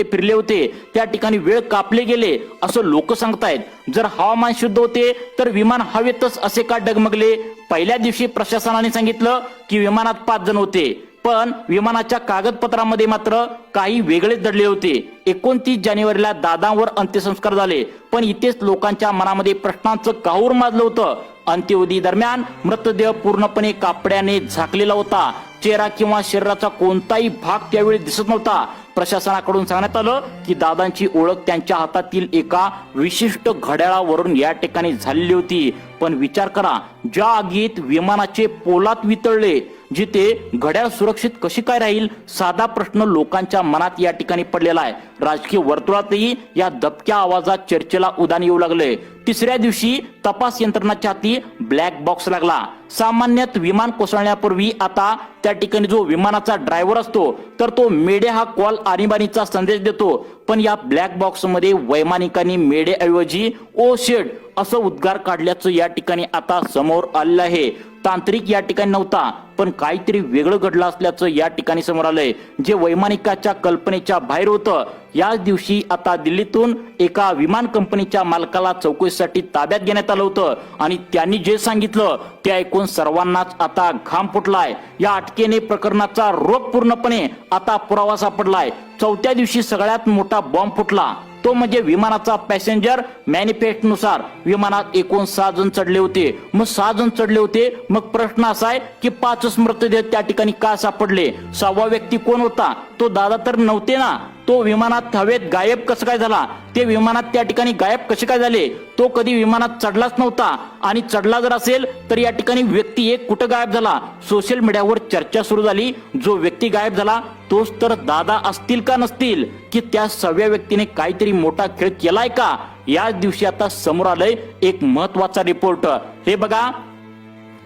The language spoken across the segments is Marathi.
ते फिरले होते त्या ठिकाणी वेळ कापले गेले असं लोक सांगतायत. जर हवामान शुद्ध होते तर विमान हवेतच असे का डगमगले? पहिल्या दिवशी प्रशासनाने सांगितलं की विमानात पाच जण होते. पण विमानाच्या कागदपत्रामध्ये मात्र काही वेगळेच दडले होते. एकोणतीस जानेवारीला दादांवर अंत्यसंस्कार झाले. पण इथेच लोकांच्या मनामध्ये प्रश्नांचं काहूर माजलं होतं. अंत्यविधी दरम्यान मृतदेह पूर्णपणे कापड्याने झाकलेला होता. चेहरा किंवा शरीराचा कोणताही भाग त्यावेळी दिसत नव्हता. प्रशासनाकडून सांगण्यात आलं की दादांची ओळख त्यांच्या हातातील एका विशिष्ट घड्याळावरून या ठिकाणी झालेली होती. पण विचार करा ज्या आगीत विमानाचे पोलात वितळले जिथे घड्याळ सुरक्षित कशी काय राहील? साधा प्रश्न लोकांच्या मनात या ठिकाणी पडलेला आहे. राजकीय वर्तुळातही या दबक्या आवाजात चर्चेला उदान येऊ लागले. तिसऱ्या दिवशी तपास यंत्रणाच्या हाती ब्लॅक बॉक्स लागला. सामान्यतः विमान कोसळण्यापूर्वी आता त्या ठिकाणी जो विमानाचा ड्रायव्हर असतो तर तो मेडे हा कॉल आणीबाणीचा संदेश देतो. पण या ब्लॅक बॉक्समध्ये वैमानिकांनी मेडे ऐवजी ओ शेड असं उद्गार काढल्याचं या ठिकाणी आता समोर आलेलं आहे. तांत्रिक या ठिकाणी नव्हता पण काहीतरी वेगळं घडलं असल्याचं या ठिकाणी समोर आलंय. जे वैमानिकाच्या कल्पनेच्या बाहेर होतं याच दिवशी आता दिल्लीतून एका विमान कंपनीच्या मालकाला चौकशीसाठी ताब्यात घेण्यात आलं होतं. आणि त्यांनी जे सांगितलं ते ऐकून सर्वांनाच आता घाम फुटलाय. या अटकेने प्रकरणाचा रोग पूर्णपणे आता पुरावा सापडलाय. चौथ्या दिवशी सगळ्यात मोठा बॉम्ब फुटला. तो म्हणजे विमानाचा पॅसेंजर मॅनिफेस्टनुसार विमानात एकूण सहा जण चढले होते. मग सहा जण चढले होते. मग प्रश्न असा आहे की पाचच मृतदेह त्या ठिकाणी का सापडले? सहावा व्यक्ती कोण होता? तो दादा तर नव्हते ना? तो विमानात हवेत गायब कसं काय झाला? ते विमानात त्या ठिकाणी गायब कसे काय झाले? तो कधी विमानात चढलाच नव्हता. आणि चढला जर असेल तर या ठिकाणी व्यक्ती एक कुठं गायब झाला? सोशल मीडियावर चर्चा सुरू झाली. जो व्यक्ती गायब झाला तोच तर दादा असतील का नसतील? की त्या सहाव्या व्यक्तीने काहीतरी मोठा खेळ केलाय का? याच दिवशी आता समोर आलंय एक महत्त्वाचा रिपोर्ट हे बघा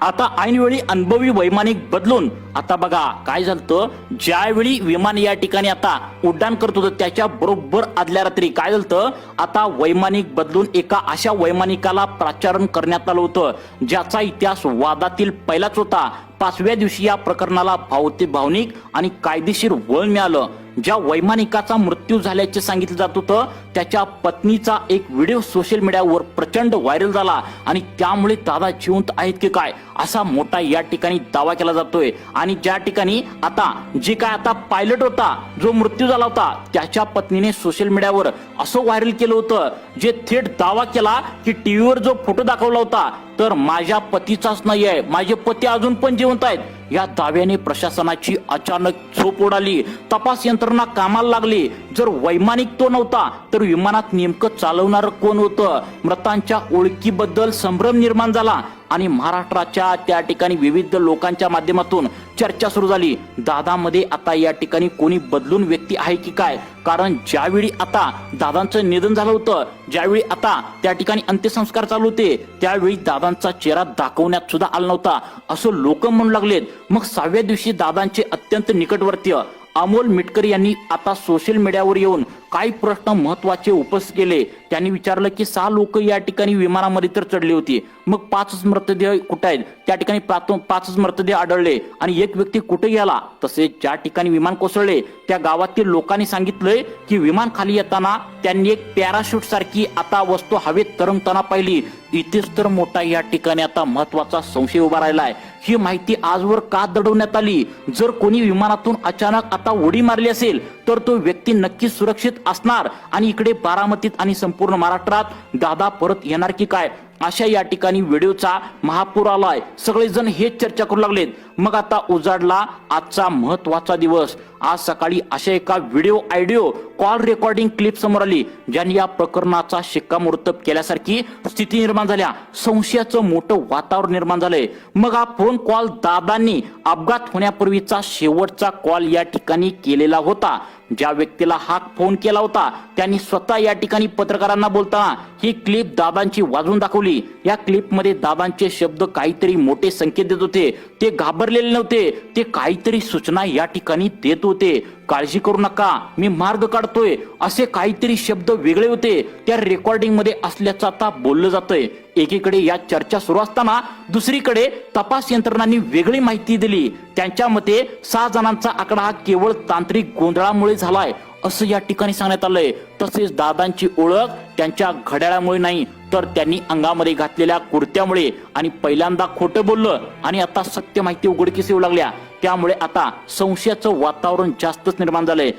आता ऐनवेळी अनुभवी वैमानिक बदलून आता बघा काय झालं ज्यावेळी विमान या ठिकाणी आता उड्डाण करत होतं त्याच्या बरोबर आदल्या रात्री काय झालं आता वैमानिक बदलून एका अशा वैमानिकाला प्राचारण करण्यात आलं होतं ज्याचा इतिहास वादातील पहिलाच होता. पाचव्या दिवशी या प्रकरणाला भावते भावनिक आणि कायदेशीर वळण मिळालं. ज्या वैमानिकाचा मृत्यू झाल्याचे सांगितलं जात होतं त्याच्या पत्नीचा एक व्हिडिओ सोशल मीडियावर प्रचंड व्हायरल झाला. आणि त्यामुळे दादा जिवंत आहेत की काय असा मोठा या ठिकाणी दावा केला जातोय. आणि ज्या ठिकाणी आता जे काय आता पायलट होता जो मृत्यू झाला होता त्याच्या पत्नीने सोशल मीडियावर असं व्हायरल केलं होतं जे थेट दावा केला की टीव्हीवर जो फोटो दाखवला होता तर माझ्या पतीचाच नाही आहे माझे पती अजून पण जिवंत आहेत. या दाव्याने प्रशासनाची अचानक झोप उडाली. तपास यंत्रणा कामाला लागली. जर वैमानिक तो नव्हता तर विमानात नेमकं चालवणार कोण होतं? मृतांच्या ओळखीबद्दल संभ्रम निर्माण झाला. आणि महाराष्ट्राच्या त्या ठिकाणी विविध लोकांच्या माध्यमातून चर्चा सुरू झाली. दादामध्ये आता या ठिकाणी कोणी बदलून व्यक्ती आहे की काय? कारण ज्यावेळी आता दादांचं निधन झालं होतं ज्यावेळी आता त्या ठिकाणी अंत्यसंस्कार चालू होते त्यावेळी दादांचा चेहरा दाखवण्यात सुद्धा आला नव्हता. असं लोक म्हणू लागलेत. मग सहाव्या दिवशी दादांचे अत्यंत निकटवर्तीय अमोल मिटकर यांनी आता सोशल मीडियावर येऊन काही प्रश्न महत्त्वाचे उपस्थित केले. त्यांनी विचारलं की सहा लोक या ठिकाणी विमानामध्ये तर चढली होती. मग पाचच मृतदेह कुठे आहेत? त्या ठिकाणी पाचच मृतदेह आढळले. आणि एक व्यक्ती कुठे गेला? तसेच ज्या ठिकाणी विमान कोसळले त्या गावातील लोकांनी सांगितलंय की विमान खाली येताना त्यांनी एक पॅराशूट सारखी आता वस्तू हवेत तरंगताना पाहिली. इथेच तर मोठा या ठिकाणी आता महत्त्वाचा संशय उभा राहिलाय. ही माहिती आजवर का दडवण्यात आली? जर कोणी विमानातून अचानक आता उडी मारली असेल तर तो व्यक्ती नक्की सुरक्षित असणार आणि इकडे बारामतीत आणि संपूर्ण महाराष्ट्रात दादा परत येणार की काय? अशा या ठिकाणी व्हिडिओचा महापूर आलाय. सगळेजण हेच चर्चा करू लागलेत. मग आता उजाडला आजचा महत्त्वाचा दिवस. आज सकाळी अशा एका video audio call recording clip समोर आली ज्यांनी या प्रकरणाचा शिक्कामोर्तब केल्यासारखी स्थिती निर्माण झाल्या. संशयाचं मोठं वातावरण निर्माण झालंय. मग हा फोन कॉल दादांनी अपघात होण्यापूर्वीचा शेवटचा कॉल या ठिकाणी केलेला होता. ज्या व्यक्तीला हा फोन केला होता त्यांनी स्वतः या ठिकाणी पत्रकारांना बोलताना ही क्लिप दादांची वाजवून दाखवली. या क्लिपमध्ये दादांचे शब्द काहीतरी मोठे संकेत देत होते. ते घाबरलेले नव्हते. ते काहीतरी सूचना या ठिकाणी देत होते. काळजी करू नका मी मार्ग काढतोय. असे काहीतरी शब्द वेगळे होते. त्या रेकॉर्डिंगमध्ये असल्याचं आता बोललं जातंय. एकीकडे या चर्चा सुरू असताना दुसरीकडे तपास यंत्रणांनी वेगळी माहिती दिली. त्यांच्या मते सहा जणांचा आकडा हा केवळ तांत्रिक गोंधळामुळे झालाय असं या ठिकाणी सांगण्यात आलंय. तसेच दादांची ओळख त्यांच्या घड्याळामुळे नाही तर त्यांनी अंगामध्ये घातलेल्या कुर्त्यामुळे आणि पहिल्यांदा खोटं बोललं आणि आता सत्य माहिती उघडकीस येऊ लागल्या. त्यामुळे आता संशयाचं वातावरण जास्तच निर्माण झालंय.